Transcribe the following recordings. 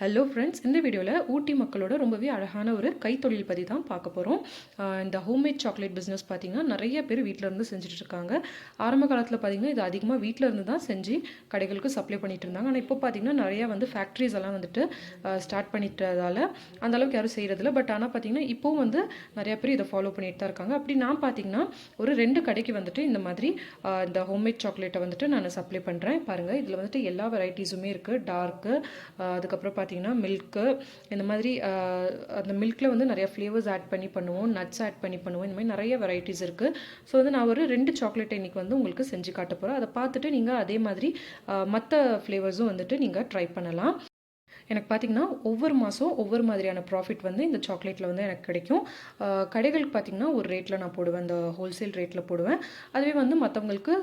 Hello friends இந்த வீடியோவில் ஊட்டி மக்களோட ரொம்பவே அழகான ஒரு கைத்தொழில் பற்றி தான் பார்க்க போகிறோம் இந்த ஹோம்மேட் சாக்லேட் பிஸ்னஸ் பார்த்திங்கன்னா நிறைய பேர் வீட்டில் இருந்து செஞ்சுட்டு இருக்காங்க. ஆரம்ப காலத்தில் பார்த்திங்கன்னா இது அதிகமாக வீட்டில் இருந்து தான் செஞ்சு கடைகளுக்கு சப்ளை பண்ணிட்டு இருந்தாங்க. ஆனால் இப்போ பார்த்திங்கன்னா நிறையா வந்து ஃபேக்ட்ரிஸ் எல்லாம் வந்துட்டு ஸ்டார்ட் பண்ணிட்டதால அந்தளவுக்கு யாரும் செய்கிறதில்ல பட் ஆனால் பார்த்திங்கன்னா இப்போவும் வந்து நிறையா பேர் இதை ஃபாலோ பண்ணிட்டு தான் இருக்காங்க. அப்படி நான் பார்த்திங்கன்னா ஒரு ரெண்டு கடைக்கு வந்துட்டு இந்த மாதிரி இந்த ஹோம்மேட் சாக்லேட்டை வந்துட்டு நான் சப்ளை பண்ணுறேன் பாருங்கள் இதில் வந்துட்டு எல்லா வெரைட்டிஸுமே இருக்குது டார்க்கு அதுக்கப்புறம் பார்த்தீங்கன்னா மில்க்கு இந்த மாதிரி அந்த மில்கில் வந்து நிறைய ஃப்ளேவர்ஸ் ஆட் பண்ணி பண்ணுவோம் நட்ஸ் ஆட் பண்ணி பண்ணுவோம் இந்த மாதிரி நிறைய வெரைட்டிஸ் இருக்குது ஸோ வந்து நான் ஒரு ரெண்டு சாக்லேட் இன்றைக்கி வந்து உங்களுக்கு செஞ்சு காட்ட போகிறேன் அதை பார்த்துட்டு நீங்கள் அதே மாதிரி மற்ற ஃப்ளேவர்ஸும் வந்துட்டு நீங்கள் ட்ரை பண்ணலாம். எனக்கு பார்த்தீங்கன்னா ஒவ்வொரு மாதம் ஒவ்வொரு மாதிரியான ப்ராஃபிட் வந்து இந்த சாக்லேட்டில் வந்து எனக்கு கிடைக்கும். கடைகளுக்கு பார்த்தீங்கன்னா ஒரு ரேட்டில் நான் போடுவேன். இந்த ஹோல்சேல் ரேட்டில் போடுவேன். அதுவே வந்து மற்றவங்களுக்கு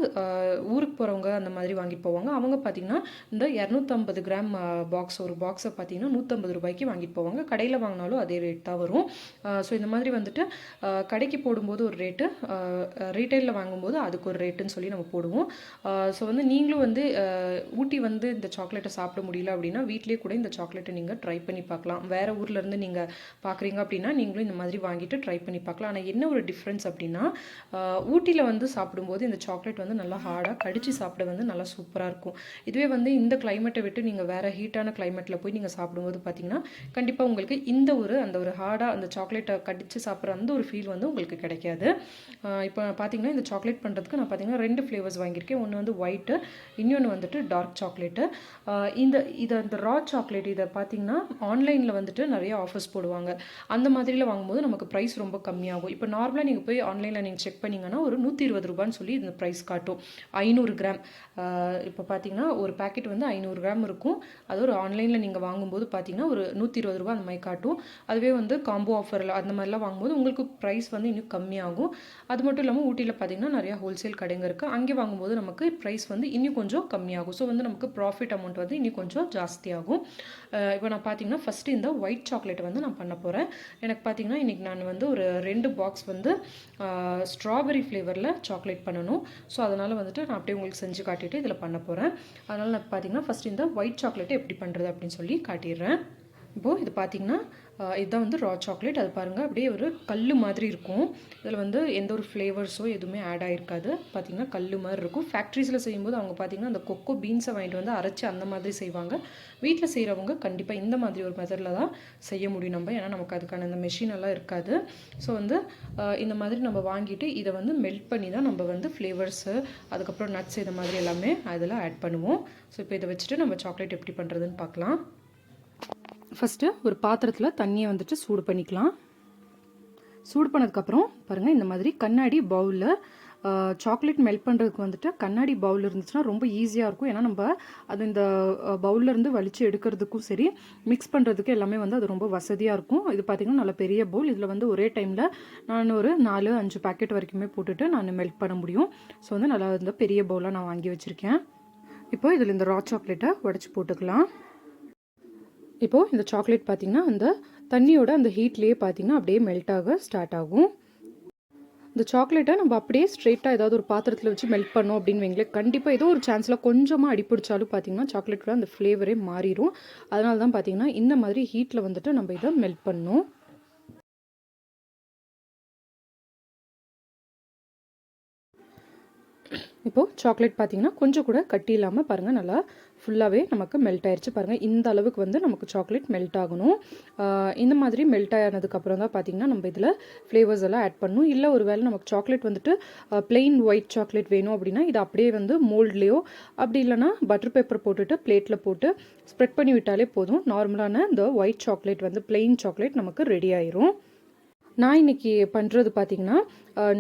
ஊருக்கு போகிறவங்க அந்த மாதிரி வாங்கிட்டு போவாங்க. அவங்க பார்த்திங்கன்னா இந்த இரநூத்தம்பது கிராம் பாக்ஸ் ஒரு பாக்ஸை பார்த்தீங்கன்னா நூற்றம்பது ரூபாய்க்கு வாங்கிட்டு போவாங்க. கடையில் வாங்கினாலும் அதே ரேட் தான் வரும். ஸோ இந்த மாதிரி வந்துட்டு கடைக்கு போடும்போது ஒரு ரேட்டு ரீட்டைலில் வாங்கும்போது அதுக்கு ஒரு ரேட்டுன்னு சொல்லி நம்ம போடுவோம். ஸோ வந்து நீங்களும் வந்து ஊட்டி வந்து இந்த சாக்லேட்டை சாப்பிட முடியல அப்படின்னா வீட்லேயே கூட இந்த சாக்லேட்டை நீங்கள் ட்ரை பண்ணி பார்க்கலாம். வேறு ஊர்லேருந்து நீங்கள் பார்க்குறீங்க அப்படின்னா நீங்களும் இந்த மாதிரி வாங்கிட்டு ட்ரை பண்ணி பார்க்கலாம். ஆனால் என்ன ஒரு டிஃப்ரென்ஸ் அப்படின்னா ஊட்டியில் வந்து சாப்பிடும்போது இந்த சாக்லேட் வந்து நல்லா ஹார்டாக கடிச்சு சாப்பிட வந்து நல்லா சூப்பராக இருக்கும். இதுவே வந்து இந்த கிளைமேட்டை விட்டு நீங்கள் வேறு ஹீட்டான கிளைமேட்டில் போய் நீங்கள் சாப்பிடும்போது பார்த்தீங்கன்னா கண்டிப்பாக உங்களுக்கு இந்த ஒரு அந்த ஒரு ஹார்டாக அந்த சாக்லேட்டை கடிச்சு சாப்பிட்ற அந்த ஒரு ஃபீல் வந்து உங்களுக்கு கிடைக்காது. இப்போ பார்த்தீங்கன்னா இந்த சாக்லேட் பண்ணுறதுக்கு நான் பார்த்தீங்கன்னா ரெண்டு ஃப்ளேவர்ஸ் வாங்கியிருக்கேன். ஒன்று வந்து ஒயிட்டு இன்னொன்று வந்துட்டு டார்க் சாக்லேட்டு இந்த இதை அந்த ரா சாக்லேட் இதை பார்த்தீங்கன்னா ஆன்லைனில் வந்துட்டு நிறைய ஆஃபர்ஸ் போடுவாங்க. அந்த மாதிரியில் வாங்கும்போது நமக்கு ப்ரைஸ் ரொம்ப கம்மியாகும். இப்போ நார்மலாக நீங்கள் போய் ஆன்லைனில் நீங்கள் செக் பண்ணிங்கன்னா ஒரு நூற்றி இருபது ரூபான்னு சொல்லி இந்த ப்ரைஸ் காட்டும். ஐநூறு கிராம் இப்போ பார்த்தீங்கன்னா ஒரு பேக்கெட் வந்து ஐநூறு கிராம் இருக்கும். அது ஒரு ஆன்லைனில் நீங்கள் வாங்கும்போது பார்த்தீங்கன்னா ஒரு நூற்றி இருபது ரூபா அந்த மாதிரி காட்டும். அதுவே வந்து காம்போ ஆஃபரில் அந்த மாதிரிலாம் வாங்கும்போது உங்களுக்கு ப்ரைஸ் வந்து இன்னும் கம்மியாகும். அது மட்டும் இல்லாமல் ஊட்டியில் பார்த்தீங்கன்னா நிறையா ஹோல்சேல் கடைங்க இருக்குது அங்கே வாங்கும்போது நமக்கு ப்ரைஸ் வந்து இன்னும் கொஞ்சம் கம்மியாகும். ஸோ வந்து நமக்கு ப்ராஃபிட் அமௌண்ட் வந்து இன்னும் கொஞ்சம் ஜாஸ்தியாகும். இப்போ நான் பார்த்தீங்கன்னா ஃபஸ்ட்டு இந்த ஒயிட் சாக்லேட் வந்து நான் பண்ண போகிறேன் எனக்கு பார்த்தீங்கன்னா இன்றைக்கி நான் வந்து ஒரு ரெண்டு பாக்ஸ் வந்து ஸ்ட்ராபெரி ஃப்ளேவரில் சாக்லேட் பண்ணணும். ஸோ அதனால் வந்துட்டு நான் அப்படியே உங்களுக்கு செஞ்சு காட்டிட்டு இதில் பண்ண போகிறேன் அதனால் நான் பார்த்தீங்கன்னா ஃபஸ்ட் இந்த ஒயிட் சாக்லேட்டை எப்படி பண்ணுறது அப்படின்னு சொல்லி காட்டிடுறேன். இப்போது இது பார்த்தீங்கன்னா இதுதான் வந்து ரா சாக்லேட் அது பாருங்கள் அப்படியே ஒரு கல் மாதிரி இருக்கும். இதில் வந்து எந்த ஒரு ஃப்ளேவர்ஸோ எதுவுமே ஆட் ஆகிருக்காது பார்த்திங்கன்னா கல் மாதிரி இருக்கும். ஃபேக்ட்ரிஸில் செய்யும்போது அவங்க பார்த்திங்கன்னா அந்த கொக்கோ பீன்ஸை வாங்கிட்டு வந்து அரைச்சி அந்த மாதிரி செய்வாங்க. வீட்டில் செய்கிறவங்க கண்டிப்பாக இந்த மாதிரி ஒரு மெத்தடில் தான் செய்ய முடியும் நம்ம. ஏன்னா நமக்கு அதுக்கான இந்த மெஷின் எல்லாம் இருக்காது. ஸோ வந்து இந்த மாதிரி நம்ம வாங்கிட்டு இதை வந்து மெல்ட் பண்ணி தான் நம்ம வந்து ஃப்ளேவர்ஸு அதுக்கப்புறம் நட்ஸ் இது மாதிரி எல்லாமே அதில் ஆட் பண்ணுவோம். ஸோ இப்போ இதை வச்சுட்டு நம்ம சாக்லேட் எப்படி பண்ணுறதுன்னு பார்க்கலாம். ஃபஸ்ட்டு ஒரு பாத்திரத்தில் தண்ணியை வந்துட்டு சூடு பண்ணிக்கலாம். சூடு பண்ணதுக்கப்புறம் பாருங்கள் இந்த மாதிரி கண்ணாடி பவுலில் சாக்லேட் மெல்ட் பண்ணுறதுக்கு வந்துட்டு கண்ணாடி பவுல் இருந்துச்சுன்னா ரொம்ப ஈஸியாக இருக்கும். ஏன்னா நம்ம அது இந்த பவுல்லேருந்து வலித்து எடுக்கிறதுக்கும் சரி மிக்ஸ் பண்ணுறதுக்கு எல்லாமே வந்து அது ரொம்ப வசதியாக இருக்கும். இது பார்த்திங்கன்னா நல்ல பெரிய பவுல் இதில் வந்து ஒரே டைமில் நான் ஒரு நாலு அஞ்சு பேக்கெட் வரைக்குமே போட்டுட்டு நான் மெல்ட் பண்ண முடியும். ஸோ வந்து நல்லா இந்த பெரிய பவுலாக நான் வாங்கி வச்சுருக்கேன். இப்போ இதில் இந்த ரா சாக்லேட்டை உடச்சி போட்டுக்கலாம். இப்போது இந்த சாக்லேட் பார்த்திங்கன்னா அந்த தண்ணியோட அந்த ஹீட்லேயே பார்த்திங்கன்னா அப்படியே மெல்ட் ஆக ஸ்டார்ட் ஆகும். இந்த சாக்லேட்டை நம்ம அப்படியே ஸ்ட்ரெயிட்டாக ஏதாவது ஒரு பாத்திரத்தில் வச்சு மெல்ட் பண்ணோம் அப்படின்னு வைங்களேன். கண்டிப்பாக ஏதோ ஒரு சான்ஸில் கொஞ்சமாக அடிப்பிடிச்சாலும் பார்த்தீங்கன்னா சாக்லேட்டோட அந்த ஃப்ளேவரே மாறிடும் அதனால தான் பார்த்தீங்கன்னா இந்த மாதிரி ஹீட்டில் வந்துட்டு நம்ம இதை மெல்ட் பண்ணோம். இப்போது சாக்லேட் பார்த்தீங்கன்னா கொஞ்சம் கூட கட்டி இல்லாமல் பாருங்கள் நல்லா ஃபுல்லாகவே நமக்கு மெல்ட் ஆயிடுச்சு பாருங்கள் இந்த அளவுக்கு வந்து நமக்கு சாக்லேட் மெல்ட் ஆகணும். இந்த மாதிரி மெல்ட் ஆனதுக்கப்புறம் தான் பார்த்தீங்கன்னா நம்ம இதில் ஃப்ளேவர்ஸ் எல்லாம் ஆட் பண்ணணும். இல்லை ஒரு வேளை நமக்கு சாக்லேட் வந்துட்டு பிளெயின் ஒயிட் சாக்லேட் வேணும் அப்படின்னா இது அப்படியே வந்து மோல்ட்லேயோ அப்படி இல்லைனா பட்டர் பேப்பர் போட்டுட்டு பிளேட்டில் போட்டு ஸ்ப்ரெட் பண்ணி விட்டாலே போதும். நார்மலான இந்த ஒயிட் சாக்லேட் வந்து பிளெயின் சாக்லேட் நமக்கு ரெடி ஆயிரும். நான் இன்றைக்கி பண்ணுறது பார்த்திங்கன்னா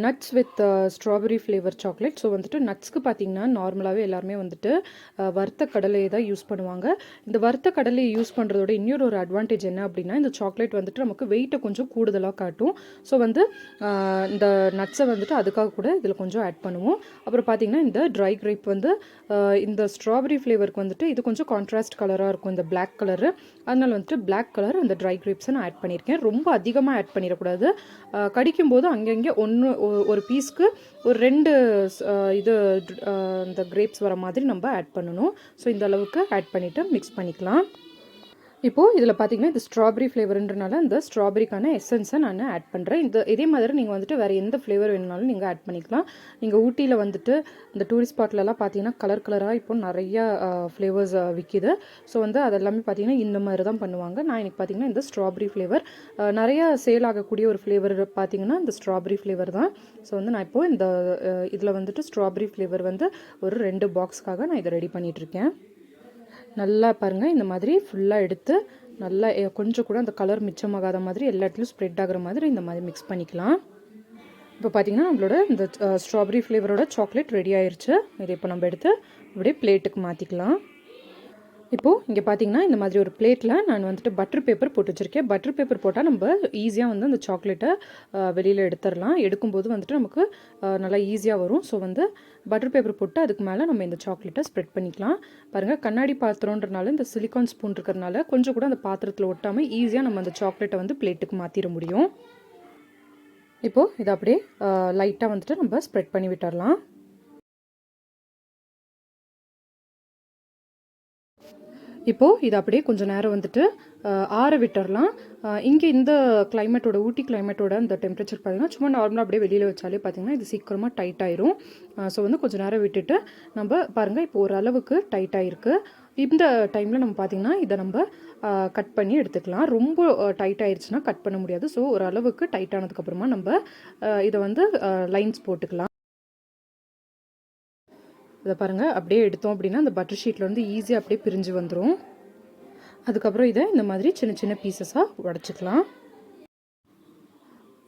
nuts with strawberry flavour chocolate so வந்துட்டு நட்ஸ்க்கு பார்த்திங்கன்னா நார்மலாகவே எல்லாருமே வந்துட்டு வறுத்த கடலையை தான் யூஸ் பண்ணுவாங்க. இந்த வறுத்த கடலையை யூஸ் பண்ணுறதோட இன்னொரு ஒரு அட்வான்டேஜ் என்ன அப்படின்னா இந்த சாக்லேட் வந்துட்டு நமக்கு வெயிட்டை கொஞ்சம் கூடுதலாக காட்டும். ஸோ வந்து இந்த நட்ஸை வந்துட்டு அதுக்காக கூட இதில் கொஞ்சம் ஆட் பண்ணுவோம். அப்புறம் பார்த்திங்கன்னா இந்த ட்ரை கிரேப் வந்து இந்த ஸ்ட்ராபெரி ஃப்ளேவருக்கு வந்துட்டு இது கொஞ்சம் கான்ட்ராஸ்ட் கலராக இருக்கும் இந்த பிளாக் கலரு அதனால் வந்துட்டு பிளாக் கலர் அந்த ட்ரை கிரேப்ஸை நான் ஆட் பண்ணியிருக்கேன். ரொம்ப அதிகமாக ஆட் பண்ணிடக்கூடாது. கடிக்கும்போது அங்கங்கே ஒன்று ஒரு பீஸ்க்கு ஒரு ரெண்டு இது இந்த கிரேப்ஸ் வர மாதிரி நம்ம ஆட் பண்ணணும். ஸோ இந்த அளவுக்கு ஆட் பண்ணிவிட்டு மிக்ஸ் பண்ணிக்கலாம். இப்போது இதில் பார்த்தீங்கன்னா இது ஸ்ட்ராபெரி ஃப்ளேவருன்றனால இந்த ஸ்ட்ராபெரிக்கான எசன்ஸை நான் ஆட் பண்ணுறேன் இந்த இதே மாதிரி நீங்கள் வந்துட்டு வேறு எந்த ஃப்ளேவர் வேணுனாலும் நீங்கள் ஆட் பண்ணிக்கலாம். நீங்கள் ஊட்டியில் வந்துட்டு இந்த டூரிஸ்ட் ஸ்பாட்லலாம் பார்த்தீங்கன்னா கலர் கலராக இப்போ நிறையா ஃப்ளேவர்ஸ் விற்கிது ஸோ வந்து அதெல்லாமே பார்த்தீங்கன்னா இந்த மாதிரி தான் பண்ணுவாங்க. நான் எனக்கு பார்த்தீங்கன்னா இந்த ஸ்ட்ராபெரி ஃப்ளேவர் நிறையா சேல் ஆகக்கூடிய ஒரு ஃப்ளேவர் பார்த்தீங்கன்னா இந்த ஸ்ட்ராபெரி ஃப்ளேவர் தான். ஸோ வந்து நான் இப்போது இந்த இதில் வந்துட்டு ஸ்ட்ராபெரி ஃப்ளேவர் வந்து ஒரு ரெண்டு பாக்ஸ்க்காக நான் இதை ரெடி பண்ணிகிட்ருக்கேன் நல்லா பாருங்கள் இந்த மாதிரி ஃபுல்லாக எடுத்து நல்லா கொஞ்சம் கூட அந்த கலர் மிச்சமாகாத மாதிரி எல்லா இடத்துலையும் ஸ்ப்ரெட் ஆகுற மாதிரி இந்த மாதிரி மிக்ஸ் பண்ணிக்கலாம். இப்போ பார்த்தீங்கன்னா நம்மளோட இந்த ஸ்ட்ராபெரி ஃப்ளேவரோட சாக்லேட் ரெடி ஆயிடுச்சு இதை இப்போ நம்ம எடுத்து அப்படியே பிளேட்டுக்கு மாற்றிக்கலாம் இப்போது இங்கே பார்த்தீங்கன்னா இந்த மாதிரி ஒரு பிளேட்டில் நான் வந்துட்டு பட்டர் பேப்பர் போட்டு வச்சுருக்கேன். பட்டர் பேப்பர் போட்டால் நம்ம ஈஸியாக வந்து அந்த சாக்லேட்டை வெளியில் எடுத்துடலாம். எடுக்கும்போது வந்துட்டு நமக்கு நல்லா ஈஸியாக வரும். ஸோ வந்து பட்டர் பேப்பர் போட்டு அதுக்கு மேலே நம்ம இந்த சாக்லேட்டை ஸ்ப்ரெட் பண்ணிக்கலாம். பாருங்கள் கண்ணாடி பாத்திரம்ன்றனால இந்த சிலிக்கான் ஸ்பூன் இருக்கிறனால கொஞ்சம் கூட அந்த பாத்திரத்தில் ஒட்டாமல் ஈஸியாக நம்ம அந்த சாக்லேட்டை வந்து பிளேட்டுக்கு மாற்றிட முடியும். இப்போது இதை அப்படியே லைட்டாக வந்துட்டு நம்ம ஸ்ப்ரெட் பண்ணி விட்டுறலாம் இப்போது இது அப்படியே கொஞ்சம் நேரம் வந்துட்டு ஆற விட்டுறலாம். இங்கே இந்த கிளைமேட்டோட ஊட்டி கிளைமேட்டோட அந்த டெம்பரேச்சர் பார்த்திங்கன்னா சும்மா நார்மலாக அப்படியே வெளியில் வச்சாலே பார்த்தீங்கன்னா இது சீக்கிரமாக டைட் ஆயிரும். ஸோ வந்து கொஞ்சம் நேரம் விட்டுட்டு நம்ம பாருங்கள் இப்போ ஓரளவுக்கு டைட் ஆயிருக்கு. இந்த டைமில் நம்ம பார்த்தீங்கன்னா இதை நம்ம கட் பண்ணி எடுத்துக்கலாம். ரொம்ப டைட் ஆயிடுச்சுன்னா கட் பண்ண முடியாது. ஸோ ஓரளவுக்கு டைட் ஆனதுக்கப்புறமா நம்ம இதை வந்து லைன்ஸ் போட்டுக்கலாம். இதை பாருங்கள் அப்படியே எடுத்தோம் அப்படின்னா அந்த பட்டர் ஷீட்டில் வந்து ஈஸியாக அப்படியே பிரிஞ்சு வந்துடும் அதுக்கப்புறம் இதை இந்த மாதிரி சின்ன சின்ன பீசஸாக உடச்சிக்கலாம்.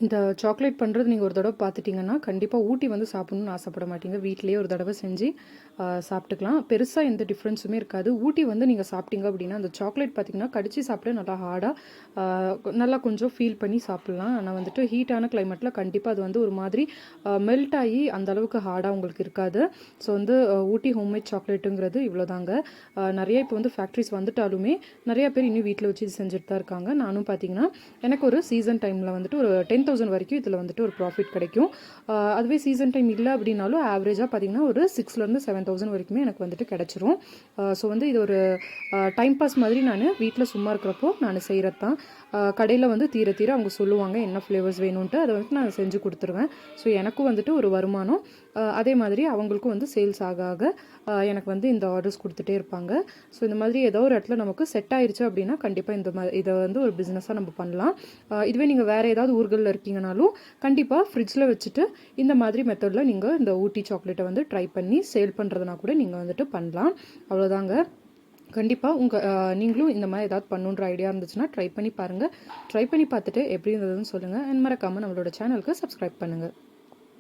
இந்த சாக்லேட் பண்ணுறது நீங்கள் ஒரு தடவை பார்த்துட்டிங்கன்னா கண்டிப்பாக ஊட்டி வந்து சாப்பிட்ணுன்னு ஆசைப்பட மாட்டீங்க. வீட்டிலேயே ஒரு தடவை செஞ்சு சாப்பிட்டுக்கலாம். பெருசாக எந்த டிஃப்ரென்ஸுமே இருக்காது. ஊட்டி வந்து நீங்கள் சாப்பிட்டீங்க அப்படின்னா அந்த சாக்லேட் பார்த்தீங்கன்னா கடிச்சு சாப்பிட நல்லா ஹார்டாக நல்லா கொஞ்சம் ஃபீல் பண்ணி சாப்பிட்லாம். ஆனால் வந்துட்டு ஹீட்டான கிளைமேட்டில் கண்டிப்பாக அது வந்து ஒரு மாதிரி மெல்ட் ஆகி அந்த அளவுக்கு ஹார்டாக உங்களுக்கு இருக்காது. ஸோ வந்து ஊட்டி ஹோம்மேட் சாக்லேட்டுங்கிறது இவ்வளோதாங்க ஆ, நிறைய இப்போ வந்து ஃபேக்ட்ரிஸ் வந்துட்டாலுமே நிறையா பேர் இன்னும் வீட்டில் வச்சு செஞ்சுட்டு தான் இருக்காங்க. நானும் பார்த்தீங்கன்னா எனக்கு ஒரு சீசன் டைமில் வந்துட்டு ஒரு டென் தௌசண்ட் வரைக்கும் இதில் வந்துட்டு ஒரு ப்ராஃபிட் கிடைக்கும். அதுவே சீசன் டைம் இல்லை அப்படின்னாலும் ஆவரேஜாக பார்த்தீங்கன்னா ஒரு சிக்ஸ்லேருந்து செவன் தௌசண்ட் வரைக்குமே எனக்கு வந்துட்டு கிடச்சிரும். ஸோ வந்து இது ஒரு டைம் பாஸ் மாதிரி நான் வீட்டில் சும்மா இருக்கிறப்போ நான் செய்கிறது தான் கடையில் வந்து தீர தீர அவங்க சொல்லுவாங்க என்ன ஃப்ளேவர்ஸ் வேணும்ன்ட்டு? அதை வந்துட்டு நான் செஞ்சு கொடுத்துருவேன். ஸோ எனக்கும் வந்துட்டு ஒரு வருமானம். அதே மாதிரி அவங்களுக்கும் வந்து சேல்ஸ் ஆக ஆக எனக்கு வந்து இந்த ஆர்டர்ஸ் கொடுத்துட்டே இருப்பாங்க. ஸோ இந்த மாதிரி ஏதோ ஒரு இடத்துல நமக்கு செட் ஆயிடுச்சு அப்படின்னா கண்டிப்பாக இந்த மாதிரி இதை வந்து ஒரு பிஸ்னஸாக நம்ம பண்ணலாம். இதுவே நீங்கள் வேறு ஏதாவது ஊர்களில் இருக்கீங்கனாலும் கண்டிப்பாக ஃப்ரிட்ஜில் வச்சுட்டு இந்த மாதிரி மெத்தடில் நீங்கள் இந்த ஊட்டி சாக்லேட்டை வந்து ட்ரை பண்ணி சேல் பண்ணுறதுனா கூட நீங்கள் வந்துட்டு பண்ணலாம். அவ்வளோதாங்க கண்டிப்பாக உங்கள் நீங்களும் இந்த மாதிரி ஏதாவது பண்ணுன்ற ஐடியா இருந்துச்சுன்னா ட்ரை பண்ணி பாருங்கள் ட்ரை பண்ணி பார்த்துட்டு எப்படி இருந்ததுன்னு சொல்லுங்கள் அண்ட் மறக்காமல் நம்மளோட சேனலுக்கு சப்ஸ்கிரைப் பண்ணுங்கள்